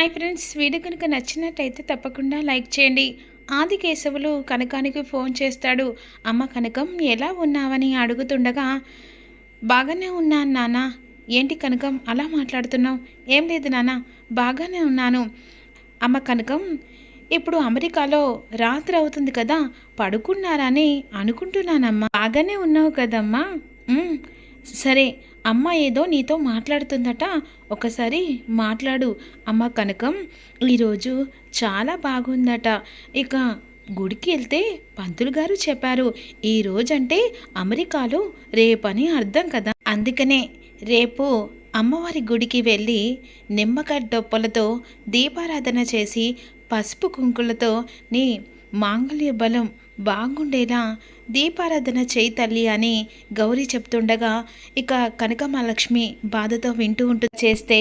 Hi friends video కనుక నచ్చినట్టయితే తప్పకుండా లైక్ చేయండి. ఆది కేశవులు కనకానికి ఫోన్ చేస్తాడు. అమ్మ కనకం ఎలా ఉన్నావని అడుగుతుండగా బాగానే ఉన్నాను నాన్న. ఏంటి కనకం అలా మాట్లాడుతున్నావు? ఏం లేదు నాన్న బాగానే ఉన్నాను. అమ్మ కనకం ఇప్పుడు అమెరికాలో రాత్రి అవుతుంది కదా పడుకున్నారని అనుకుంటున్నానమ్మా. బాగానే ఉన్నావు కదమ్మా. సరే అమ్మ ఏదో నీతో మాట్లాడుతుందట. ఒకసారి మాట్లాడు. అమ్మ కనకం ఈరోజు చాలా బాగుందట. ఇక గుడికి వెళ్తే పంతులు గారు చెప్పారు ఈ రోజంటే అమెరికాలో రేపని అర్థం కదా? అందుకనే రేపు అమ్మవారి గుడికి వెళ్ళి నిమ్మకాయ డొప్పలతో దీపారాధన చేసి పసుపు కుంకులతో నీ మాంగళ్య బలం బాగుండేలా దీపారాధన చేయి తల్లి అని గౌరీ చెప్తుండగా ఇక కనకమహాలక్ష్మి బాధతో వింటూ ఉంటూ చేస్తే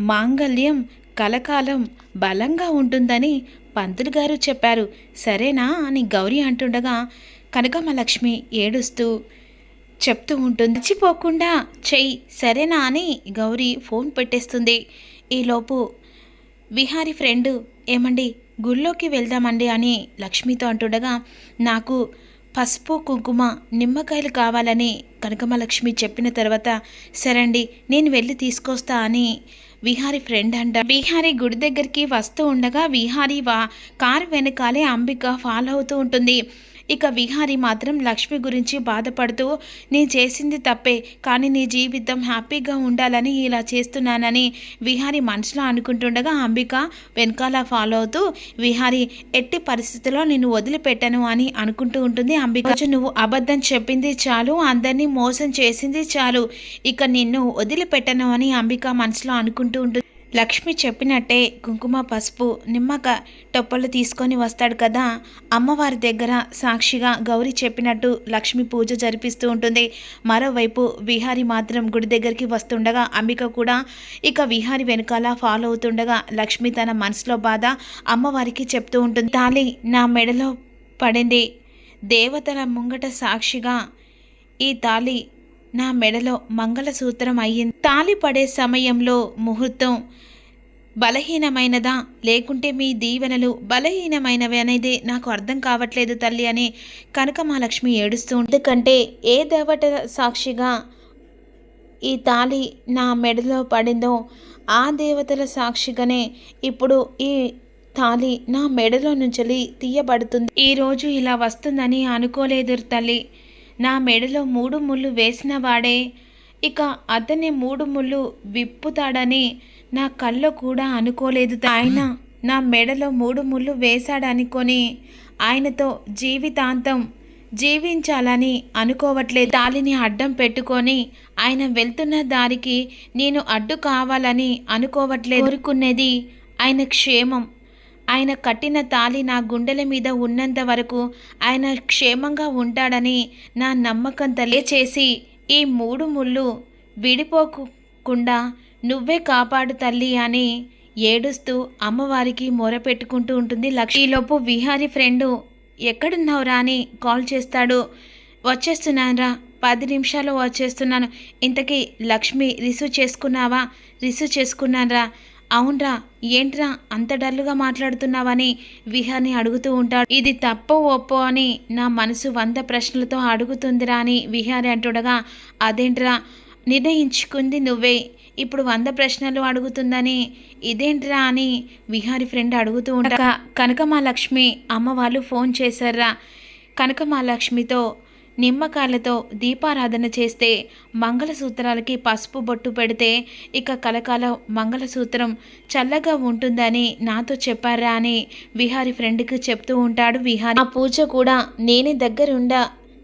మాంగల్యం కలకాలం బలంగా ఉంటుందని పంతులు గారు చెప్పారు. సరేనా అని గౌరీ అంటుండగా కనకమహాలక్ష్మి ఏడుస్తూ చెప్తూ ఉంటుంది. మర్చిపోకుండా చెయ్యి సరేనా అని గౌరీ ఫోన్ పెట్టేస్తుంది. ఈలోపు విహారీ ఫ్రెండ్ ఏమండి? గుళ్ళోకి వెళ్దామండి అని లక్ష్మితో అంటుండగా నాకు పసుపు కుంకుమ నిమ్మకాయలు కావాలని కనకమలక్ష్మి చెప్పిన తర్వాత సరే అండి నేను వెళ్ళి తీసుకొస్తా అని విహారి ఫ్రెండ్ అంట. విహారీ గుడి దగ్గరికి వస్తూ ఉండగా విహారీ వా కారు వెనకాలే అంబిక ఫాలో అవుతూ ఉంటుంది. ఇక విహారి మాత్రం లక్ష్మి గురించి బాధపడుతూ నేను చేసింది తప్పే కానీ నీ జీవితం హ్యాపీగా ఉండాలని ఇలా చేస్తున్నానని విహారి మనసులో అనుకుంటుండగా అంబిక వెనకాల ఫాలో అవుతూ విహారి ఎట్టి పరిస్థితుల్లో నిన్ను వదిలిపెట్టను అని అనుకుంటూ ఉంటుంది అంబిక. నువ్వు అబద్ధం చెప్పింది చాలు అందరినీ మోసం చేసింది చాలు ఇక నిన్ను వదిలిపెట్టను అని అంబిక మనసులో అనుకుంటూ ఉంటుంది. లక్ష్మి చెప్పినట్టే కుంకుమ పసుపు నిమ్మక టొప్పలు తీసుకొని వస్తాడు కదా. అమ్మవారి దగ్గర సాక్షిగా గౌరీ చెప్పినట్టు లక్ష్మి పూజ జరిపిస్తూ ఉంటుంది. మరోవైపు విహారి మాత్రం గుడి దగ్గరికి వస్తుండగా అంబిక కూడా ఇక విహారి వెనకాల ఫాలో అవుతుండగా లక్ష్మి తన మనసులో బాధ అమ్మవారికి చెప్తూ ఉంటుంది. తాళి నా మెడలో పడింది. దేవతల ముంగట సాక్షిగా ఈ తాళి నా మెడలో మంగళసూత్రం అయ్యింది. తాళి పడే సమయంలో ముహూర్తం బలహీనమైనదా? లేకుంటే మీ దీవెనలు బలహీనమైనవి అనేది నాకు అర్థం కావట్లేదు తల్లి అని కనకమహాలక్ష్మి ఏడుస్తూ ఎందుకంటే ఏ దేవత సాక్షిగా ఈ తాళి నా మెడలో పడిందో ఆ దేవతల సాక్షిగానే ఇప్పుడు ఈ తాళి నా మెడలో నుంచి తీయబడుతుంది. ఈరోజు ఇలా వస్తుందని అనుకోలేదు తల్లి. నా మెడలో మూడు ముళ్ళు వేసిన వాడే. ఇక అతని మూడు ముళ్ళు విప్పుతాడని నా కళ్ళు కూడా అనుకోలేదు ఆయన నా మెడలో మూడు ముళ్ళు వేశాడనుకొని ఆయనతో జీవితాంతం జీవించాలని అనుకోవట్లేదు. తాలిని అడ్డం పెట్టుకొని ఆయన వెళ్తున్న దారికి నేను అడ్డు కావాలని అనుకోవట్లేదు. కోరుకునేది ఆయన క్షేమం. ఆయన కట్టిన తాలి నా గుండెల మీద ఉన్నంత వరకు ఆయన క్షేమంగా ఉంటాడని నా నమ్మకం తెలియచేసి ఈ మూడు ముళ్ళు విడిపోకుండా నువ్వే కాపాడు తల్లి అని ఏడుస్తూ అమ్మవారికి మొరపెట్టుకుంటూ ఉంటుంది లక్ష్మీలోపు విహారీ ఫ్రెండు ఎక్కడున్నావురా అని కాల్ చేస్తాడు. వచ్చేస్తున్నానురా. పది నిమిషాలు వచ్చేస్తున్నాను. ఇంతకీ లక్ష్మి రిసీవ్ చేసుకున్నావా? రిసీవ్ చేసుకున్నానురా. అవునరా ఏంట్రా అంత డల్లుగా మాట్లాడుతున్నావని విహార్ని అడుగుతూ ఉంటాడు. ఇది తప్పో ఒప్పో అని నా మనసు వంద ప్రశ్నలతో అడుగుతుందిరా అని విహారి అంటుండగా అదేంట్రా నిర్ణయించుకుంది నువ్వే ఇప్పుడు వంద ప్రశ్నలు అడుగుతుందని ఇదేంట్రా అని విహారి ఫ్రెండ్ అడుగుతూ ఉంటా కనకమాలక్ష్మి అమ్మ వాళ్ళు ఫోన్ చేశారా? కనకమాలక్ష్మితో నిమ్మకాయలతో దీపారాధన చేస్తే మంగళసూత్రాలకి పసుపు బొట్టు పెడితే ఇక కలకాల మంగళసూత్రం చల్లగా ఉంటుందని నాతో చెప్పారా అని విహారి ఫ్రెండ్కి చెప్తూ ఉంటాడు విహారి. ఆ పూజ కూడా నేనే దగ్గరుండ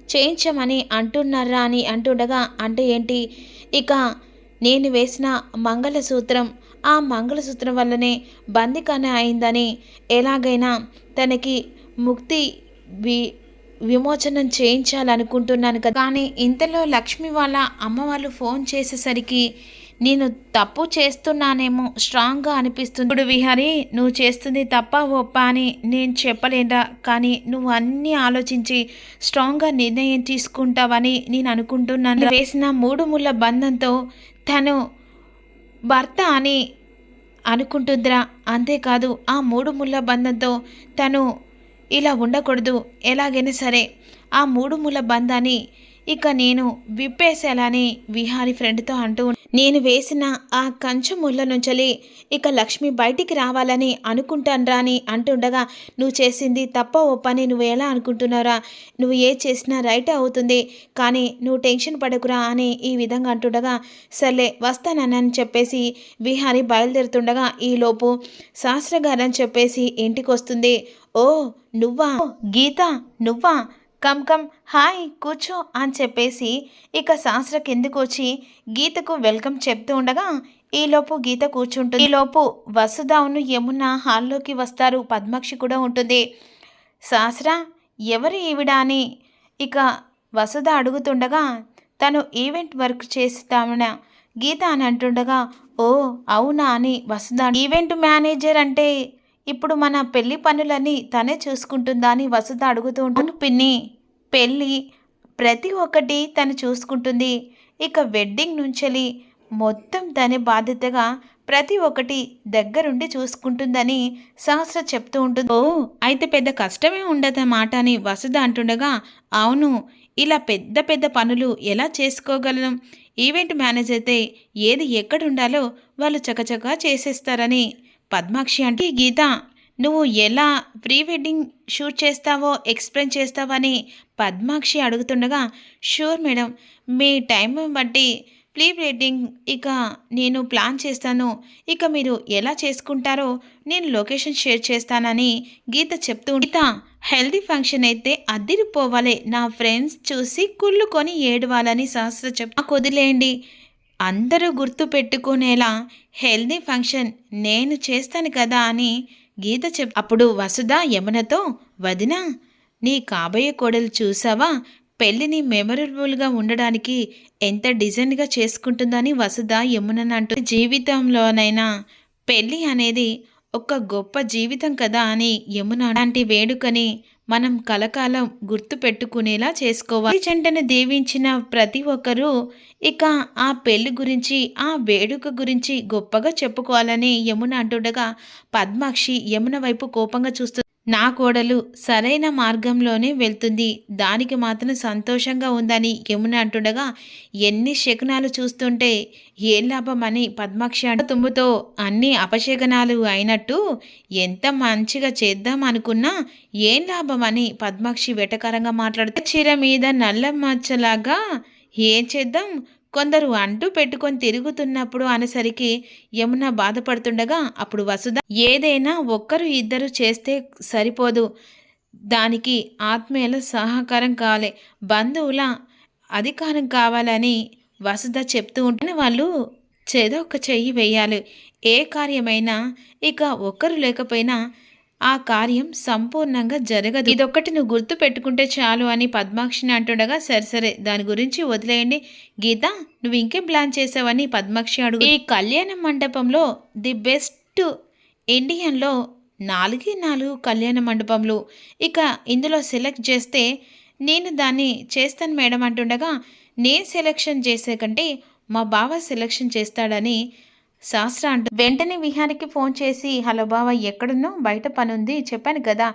చేయించమని అంటున్నారా అని అంటుండగా అంటే ఏంటి? ఇక నేను వేసిన మంగళసూత్రం ఆ మంగళసూత్రం వల్లనే బందికాన అయిందని ఎలాగైనా తనకి ముక్తి విమోచనం చేయించాలనుకుంటున్నాను కదా. కానీ ఇంతలో లక్ష్మి వాళ్ళ అమ్మ వాళ్ళు ఫోన్ చేసేసరికి నేను తప్పు చేస్తున్నానేమో స్ట్రాంగ్గా అనిపిస్తుంది. ఇప్పుడు విహారి నువ్వు చేస్తుంది తప్ప ఒప్ప అని నేను చెప్పలేదా కానీ నువ్వు అన్నీ ఆలోచించి స్ట్రాంగ్గా నిర్ణయం తీసుకుంటావని నేను అనుకుంటున్నాను. వేసిన మూడు ముళ్ళ బంధంతో తను భర్త అని అనుకుంటుందిరా. అంతేకాదు ఆ మూడు ముళ్ళ బంధంతో తను ఇలా ఉండకూడదు. ఎలాగైనా సరే ఆ మూడు మూల బంధాన్ని ఇక నేను విప్పేసేలాని విహారి ఫ్రెండ్తో అంటూ నేను వేసిన ఆ కంచు ముళ్ళ నుంచలి ఇక లక్ష్మి బయటికి రావాలని అనుకుంటానరా అని అంటుండగా నువ్వు చేసింది తప్ప ఒప్పని నువ్వు ఎలా అనుకుంటున్నారా నువ్వు ఏ చేసినా రైట్ అవుతుంది కానీ నువ్వు టెన్షన్ పడకురా అని ఈ విధంగా అంటుండగా సర్లే వస్తానని చెప్పేసి విహారి బయలుదేరుతుండగా ఈలోపు శాస్త్రగారని చెప్పేసి ఇంటికి వస్తుంది ఓ నువ్వా? గీత నువ్వా? కమ్ కమ్ హాయ్ కూర్చో అని చెప్పేసి ఇక శాస్త్ర కిందకు వచ్చి గీతకు వెల్కమ్ చెప్తూ ఉండగా ఈలోపు గీత కూర్చుంటుంది. ఈలోపు వసుదావును యమున హాల్లోకి వస్తారు. పద్మాక్షి కూడా ఉంటుంది. శాస్త్ర ఎవరు ఈవిడ అని? ఇక వసుధ అడుగుతుండగా తను ఈవెంట్ వర్క్ చేస్తామన. గీత అని అంటుండగా ఓ అవునా అని వసుధ ఈవెంట్ మేనేజర్ అంటే ఇప్పుడు మన పెళ్ళి పనులన్నీ తనే చూసుకుంటుందా అని వసుధ అడుగుతూ ఉంటాను పిన్ని పెళ్ళి ప్రతి ఒక్కటి తను చూసుకుంటుంది. ఇక వెడ్డింగ్ నుంచెలి మొత్తం తనే బాధ్యతగా ప్రతి ఒక్కటి దగ్గరుండి చూసుకుంటుందని సహస్ర చెప్తూ ఉంటుంది. ఓ అయితే పెద్ద కష్టమే ఉండదన్నమాట అని వసుధ అంటుండగా అవును ఇలా పెద్ద పెద్ద పనులు ఎలా చేసుకోగలను ఈవెంట్ మేనేజ్ అయితే ఏది ఎక్కడ ఉండాలో వాళ్ళు చకచకా చేసేస్తారని పద్మాక్షి అంటే గీత నువ్వు ఎలా ప్రీ వెడ్డింగ్ షూట్ చేస్తావో ఎక్స్ప్లెయిన్ చేస్తావని పద్మాక్షి అడుగుతుండగా షూర్ మేడం మీ టైం బట్టి ప్రీ వెడ్డింగ్ ఇక నేను ప్లాన్ చేస్తాను. ఇక మీరు ఎలా చేసుకుంటారో నేను లొకేషన్ షేర్ చేస్తానని గీత చెప్తూ గీత హెల్దీ ఫంక్షన్ అయితే అద్దిరిపోవాలి నా ఫ్రెండ్స్ చూసి కుళ్ళుకొని ఏడవాలని సహస్ర చెప్ నాకు వదిలేయండి. అందరూ గుర్తు పెట్టుకునేలా హెల్దీ ఫంక్షన్ నేను చేస్తాను కదా అని గీత చెప్ అప్పుడు వసుధ యమునతో వదిన నీ కాబోయే కోడలు చూసావా? పెళ్ళిని మెమరబుల్గా ఉండడానికి ఎంత డిజైన్గా చేసుకుంటుందని వసుధ యమునని అంటూ జీవితంలోనైనా పెళ్ళి అనేది ఒక గొప్ప జీవితం కదా అని యమున అలాంటి వేడుకని మనం కలకాలం గుర్తు పెట్టుకునేలా చేసుకోవాలి. జంటను దీవించిన ప్రతి ఒక్కరూ ఇక ఆ పెళ్ళి గురించి ఆ వేడుక గురించి గొప్పగా చెప్పుకోవాలని యమున అంటుండగా పద్మాక్షి యమున వైపు కోపంగా చూస్తు నా కోడలు సరైన మార్గంలోనే వెళ్తుంది. దానికి మాత్రం సంతోషంగా ఉందని యమున అంటుండగా ఎన్ని శకునాలు చూస్తుంటే ఏం లాభమని పద్మాక్షి అంట తుమ్ముతో అన్ని అపశకనాలు అయినట్టు ఎంత మంచిగా చేద్దాం అనుకున్నా ఏం లాభమని పద్మాక్షి వెటకరంగా మాట్లాడితే చీర మీద నల్ల మచ్చలాగా ఏం చేద్దాం? కొందరు అంటూ పెట్టుకొని తిరుగుతున్నప్పుడు అనేసరికి యమున బాధపడుతుండగా అప్పుడు వసుధ ఏదైనా ఒక్కరు ఇద్దరు చేస్తే సరిపోదు. దానికి ఆత్మీయుల సహకారం కావాలి. బంధువుల అధికారం కావాలని వసుధ చెప్తూ ఉంటే వాళ్ళు చేదో ఒక చెయ్యి వేయాలి. ఏ కార్యమైనా ఇక ఒక్కరు లేకపోయినా ఆ కార్యం సంపూర్ణంగా జరగదు. ఇదొక్కటి నువ్వు గుర్తు పెట్టుకుంటే చాలు అని పద్మాక్షిని అంటుండగా సరే సరే దాని గురించి వదిలేయండి. గీత నువ్వు ఇంకేం ప్లాన్ చేసావని పద్మాక్షి అడుగు ఈ కళ్యాణ మండపంలో ది బెస్ట్ ఇండియన్లో నాలుగే నాలుగు కళ్యాణ మండపంలు ఇక ఇందులో సెలెక్ట్ చేస్తే నేను దాన్ని చేస్తాను మేడం అంటుండగా నేను సెలెక్షన్ చేసే కంటే మా బావ సెలెక్షన్ చేస్తాడని శాస్త్ర అంటూ వెంటనే విహారికి ఫోన్ చేసి హలో బావ ఎక్కడున్నో బయట పని ఉంది చెప్పాను కదా.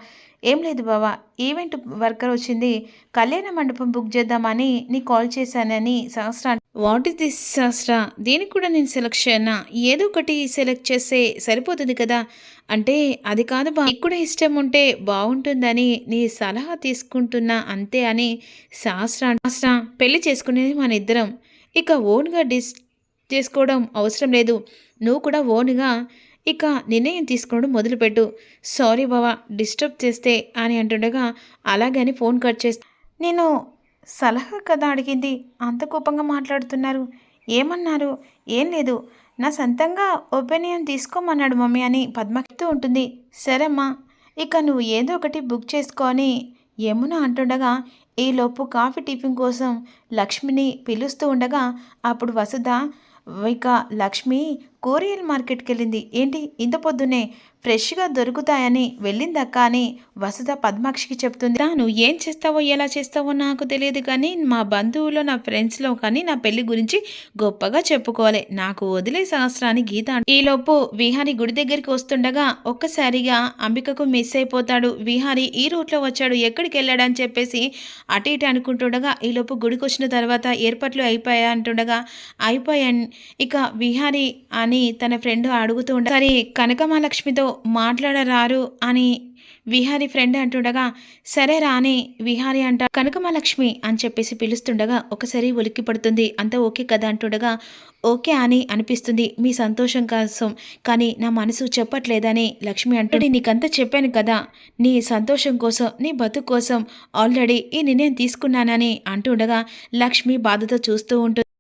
ఏం లేదు బావ ఈవెంట్ వర్కర్ వచ్చింది. కళ్యాణ మండపం బుక్ చేద్దామని నీ కాల్ చేశానని శాస్త్ర వాట్ ఇస్ దిస్ శాస్త్ర? దీనికి కూడా నేను సెలెక్ట్ చేయనా ఏదో ఒకటి సెలెక్ట్ చేస్తే సరిపోతుంది కదా. అంటే అది కాదు బా నీకు కూడా ఇష్టం ఉంటే బాగుంటుందని నీ సలహా తీసుకుంటున్నా అంతే అని శాస్త్ర శాస్త్ర పెళ్ళి చేసుకునేది మన ఇద్దరం. ఇక ఓన్గా డిస్ చేసుకోవడం అవసరం లేదు. నువ్వు కూడా ఓన్గా. ఇక నిర్ణయం తీసుకోవడం మొదలుపెట్టు. సారీ బావా డిస్టర్బ్ చేస్తే అని అంటుండగా అలాగని ఫోన్ కట్ చేస్తా నేను సలహా కదా అడిగింది. అంత కోపంగా మాట్లాడుతున్నారు. ఏమన్నారు? ఏం లేదు. నా సొంతంగా ఒపీనియన్ తీసుకోమన్నాడు మమ్మీ అని పద్మ చెప్తూ ఉంటుంది. సరేమ్మా. ఇక నువ్వు ఏదో ఒకటి బుక్ చేసుకొని యమున అంటుండగా ఈలోపు కాఫీ టిఫిన్ కోసం లక్ష్మిని పిలుస్తూ ఉండగా అప్పుడు వసుధ ఇక లక్ష్మి కూరియల్ మార్కెట్కి వెళ్ళింది ఏంటి? ఇంత పొద్దున్నే ఫ్రెష్గా దొరుకుతాయని వెళ్ళిందక్క అని వసుధ పద్మాక్షికి చెప్తుంది. నువ్వు ఏం చేస్తావో ఎలా చేస్తావో నాకు తెలియదు కానీ మా బంధువులో నా ఫ్రెండ్స్లో కానీ నా పెళ్ళి గురించి గొప్పగా చెప్పుకోవాలి. నాకు వదిలే సహస్రాన్ని గీత ఈలోపు విహారి గుడి దగ్గరికి వస్తుండగా ఒక్కసారిగా అంబికకు మిస్ అయిపోతాడు. విహారి ఈ రూట్లో వచ్చాడు ఎక్కడికి వెళ్ళాడని చెప్పేసి అటు ఇటు అనుకుంటుండగా ఈలోపు గుడికి వచ్చిన తర్వాత ఏర్పాట్లు అయిపోయా అంటుండగా అయిపోయాను ఇక విహారి అని తన ఫ్రెండ్ అడుగుతూ ఉండ సరే కనకమహాలక్ష్మితో మాట్లాడరారు అని విహారి ఫ్రెండ్ అంటుండగా సరే రాని విహారి అంట కనకమహాలక్ష్మి అని చెప్పేసి పిలుస్తుండగా ఒకసారి ఉలిక్కి పడుతుంది అంతా ఓకే కదా అంటుండగా ఓకే అని అనిపిస్తుంది మీ సంతోషం కోసం కానీ నా మనసు చెప్పట్లేదని లక్ష్మి అంటుంది నీకంతా చెప్పాను కదా నీ సంతోషం కోసం నీ బతుకు కోసం ఆల్రెడీ ఈ నిర్ణయం తీసుకున్నానని అంటుండగా లక్ష్మి బాధతో చూస్తూ ఉంటుంది